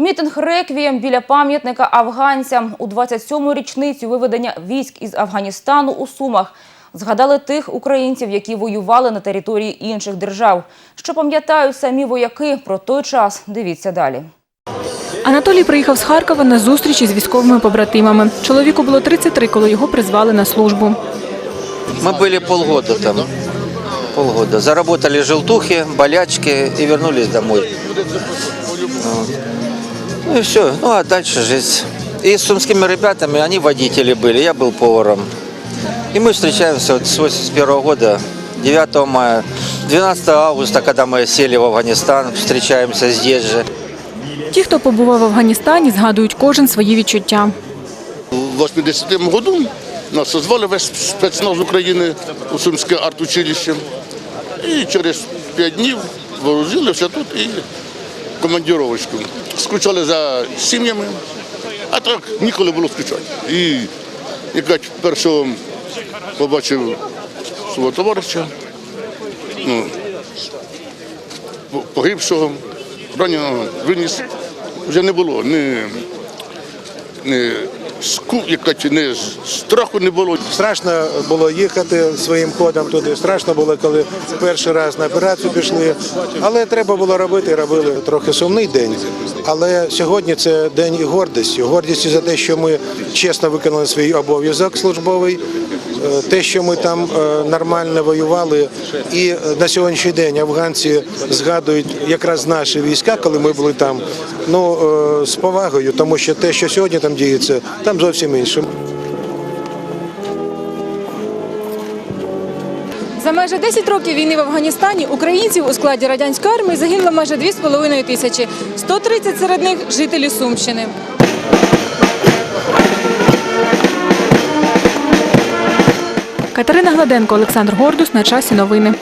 Мітинг реквієм біля пам'ятника афганцям у 27-му річницю виведення військ із Афганістану у Сумах. Згадали тих українців, які воювали на території інших держав. Що пам'ятають самі вояки про той час, дивіться далі. Анатолій приїхав з Харкова на зустріч із військовими побратимами. Чоловіку було 33, коли його призвали на службу. Мы были полгода там. Полгода. Заработали желтухи, болячки и вернулись домой. Вот. Ну и все. Ну а дальше жизнь. И с сумскими ребятами, они водители были, я был поваром. И мы встречаемся вот с 81 года, 9 мая, 12 августа, когда мы сели в Афганистан, встречаемся здесь же. Ті, хто побував в Афганістані, згадують кожен свої відчуття. В 80-му году нас созвали весь спецназ України у Сумське артучилище. І через 5 днів вооружилися тут і командировочку. Скучали за сім'ями, а так ніколи було скучати. І як першого побачив свого товариша, ну, погибшого, раненого виніс. Вже не було ні не яка не страху не було. Страшно було їхати своїм ходом туди. Страшно було, коли перший раз на операцію пішли. Але треба було робити, робили трохи сумний день. Але сьогодні це день гордості. Гордості за те, що ми чесно виконали свій обов'язок службовий, те, що ми там е, нормально воювали. І е, на сьогоднішній день афганці згадують якраз наші війська, коли ми були там. Ну е, з повагою, тому що те, що сьогодні там діється, там зовсім інше. За майже 10 років війни в Афганістані українців у складі радянської армії загинуло майже 2,5 тисячі. 130 серед них – жителі Сумщини. Катерина Гладенко, Олександр Гордус. На часі новини.